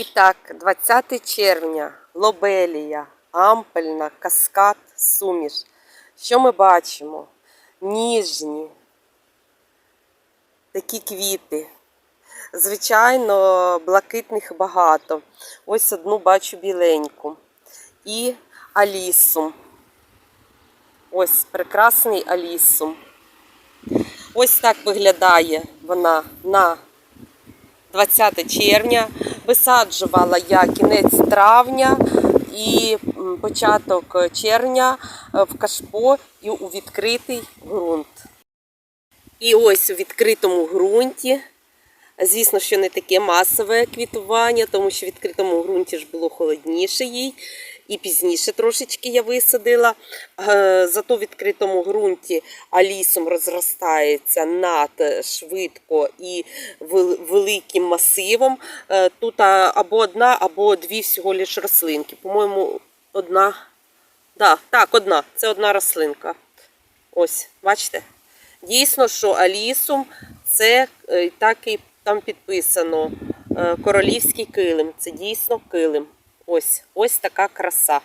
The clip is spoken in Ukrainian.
І так, 20 червня, лобелія, ампельна, каскад, суміш. Що ми бачимо? Ніжні, такі квіти. Звичайно, блакитних багато. Ось одну бачу біленьку. І алісум. Ось прекрасний алісум. Ось так виглядає вона на 20 червня. Висаджувала я кінець травня і початок червня е, в кашпо і у відкритий ґрунт. І ось у відкритому ґрунті. Звісно, що не таке масове квітування, тому що в відкритому ґрунті ж було холодніше їй. І пізніше трошечки я висадила. Е, Зато в відкритому ґрунті алісом розростається над швидко і великим масивом. Е, Тут або одна, або дві всього лиш рослинки. По-моєму, одна. Да, так, одна. Це одна рослинка. Ось, бачите? Дійсно, що Алісум це е, так і там підписано е, королівський килим. Це дійсно килим. Ось, ось така краса.